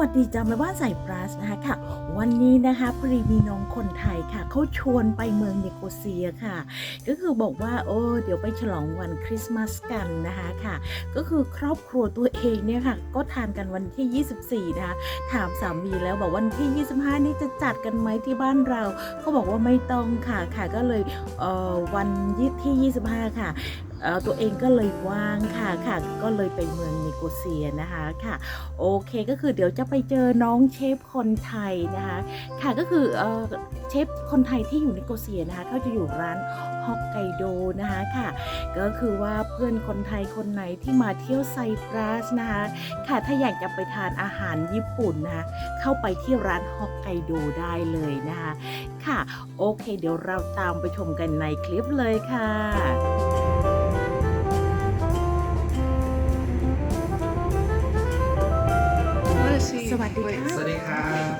วัสดีจ้าแม่บ้านใส่ปลาสนะคะค่ะ วันนี้นะคะพอดีมีน้องคนไทยค่ะเขาชวนไปเมืองเนโกเซียค่ะ ก็คือบอกว่าโอ้เดี๋ยวไปฉลองวันคริสต์มาสกันนะคะค่ะ ก็คือครอบครัวตัวเองเนี่ยค่ะ ก็ทานกันวันที่ 24 นะคะถามสามีแล้วบอกวันที่ 25 นี่จะจัดกันไหมที่บ้านเราเขาบอกว่าไม่ต้องค่ะค่ะก็เลยเอ่อวันที่ 25 ค่ะเอ่อ ตัวเองก็เลยว่างค่ะค่ะ ก็เลยไปเมืองเนโกเซียนะคะค่ะ โอเคก็คือเดี๋ยวจะไปเจอน้องเชฟคนไทยนะคะ ค่ะก็คือเอ่อเชฟคนไทยที่อยู่นิโกเซียนะคะเขาจะอยู่ร้านฮอกไกโดนะคะค่ะ ก็คือว่าเพื่อนคนไทยคนไหนที่มาเที่ยวไซปรัสนะคะค่ะถ้าอยากจะไปทานอาหารญี่ปุ่นนะคะเข้าไปที่ร้านฮอกไกโดได้เลยนะคะ ค่ะ โอเค เดี๋ยวเราตามไปชมกันในคลิปเลยค่ะ สวัสดีค่ะสวัสดีครับ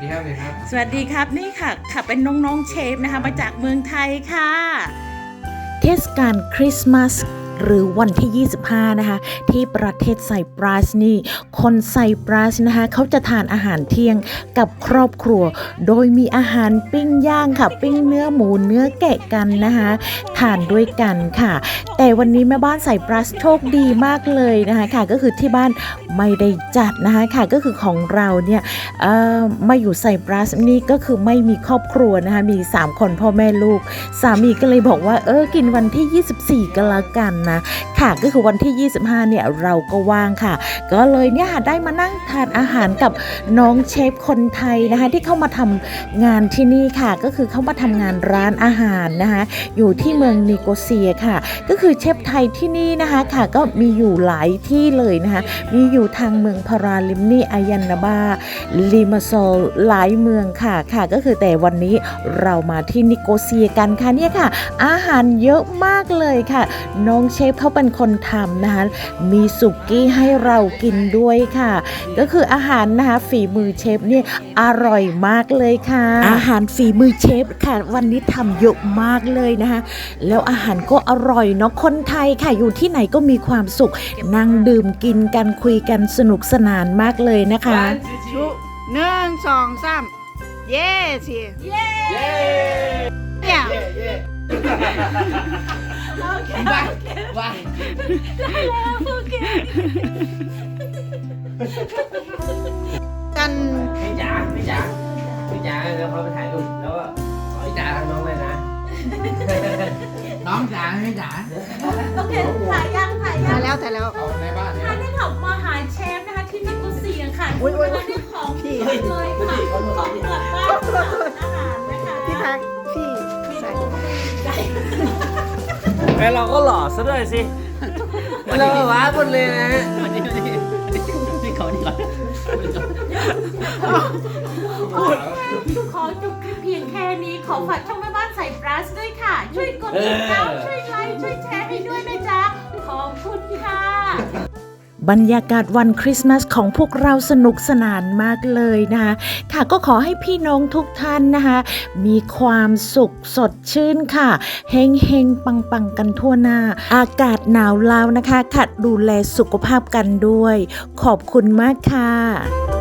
ดีครับดีครับ สวัสดีครับนี่ค่ะค่ะเป็นน้องๆเชฟนะคะมาจากเมืองไทยค่ะ เทศกาลคริสต์มาส หรือวันที่ 25 นะคะ ที่ประเทศไซปรัสนี่ คนไซปรัสนะคะเขาจะทานอาหารเที่ยงกับครอบครัว โดยมีอาหารปิ้งย่างค่ะ ปิ้งเนื้อหมูเนื้อแกะกันนะคะทานด้วยกันค่ะ แต่วันนี้แม่บ้านไซปรัสโชคดีมากเลยนะคะค่ะ ก็คือที่บ้านไม่ได้จัดนะคะค่ะก็คือของเราเนี่ยเอ่อมาอยู่ไซปรัสนี่ก็คือไม่มีครอบครัวนะคะมี 3 คนพ่อแม่ลูก สามีก็เลยบอกว่าเออกินวันที่ 24ก็แล้วกันนะค่ะก็คือวันที่ 25 เนี่ยเราก็ว่างค่ะ ก็เลยเนี่ยค่ะได้มานั่งทานอาหารกับน้องเชฟคนไทยนะคะที่เข้ามาทำงานที่นี่ค่ะ ก็คือเข้ามาทำงานร้านอาหารนะคะอยู่ที่เมืองนิโกเซียค่ะ ก็คือเชฟไทยที่นี่นะคะค่ะก็มีอยู่หลายที่เลยนะคะมีอยู่ทางเมืองพาราลิมนีอายันนาบาลิมาโซหลายเมืองค่ะค่ะ ก็คือแต่วันนี้เรามาที่นิโกเซียกันค่ะเนี่ยค่ะ อาหารเยอะมากเลยค่ะ น้องเชฟเขาเป็นคนทำนะคะมีสุกี้ให้เรากินด้วยค่ะ ก็คืออาหารนะคะฝีมือเชฟเนี่ยอร่อยมากเลยค่ะ อาหารฝีมือเชฟค่ะ วันนี้ทำเยอะมากเลยนะคะแล้วอาหารก็อร่อยเนาะคนไทยค่ะอยู่ที่ไหนก็มีความสุข นั่งดื่มกินกันคุยกันสนุกสนานมากเลยนะคะชุหนึ่งสองสามเย้สิเย่เนี่ย เย่เย่บ้าบ้ากันพี่จ๋าพี่จ๋าพี่จ๋าเดี๋ยวเขาไปถ่ายรูปแล้วก็ขอพี่จ๋าทางน้องเลยนะ น้องจ๋าพี่จ๋าโอเคถ่ายยังถ่ายยัมางแล้วแต่แล้วเอาในบ้านเนี่ยค่ะได้ขับมาหาเชฟนะคะที่นิโกเซียค่ะอุ๊ยอุ๊ยอุ๊ย ไอเราก็หล่อซะด้วยสิเราว้าหมดเลยนะฮะขอจบคลิปเพียงแค่นี้ขอฝากช่องแม่บ้านใส่ปลัสด้วยค่ะ ช่วยกดติดตามช่วยไลค์ช่วยแชร์ให้ด้วยนะจ๊ะขอบคุณค่ะ บรรยากาศวันคริสต์มาสของพวกเราสนุกสนานมากเลยนะคะค่ะก็ขอให้พี่น้องทุกท่านนะคะ มีความสุขสดชื่นค่ะเฮงเฮงปังปังกันทั่วหน้า อากาศหนาวแล้วนะคะค่ะดูแลสุขภาพกันด้วย ขอบคุณมากค่ะ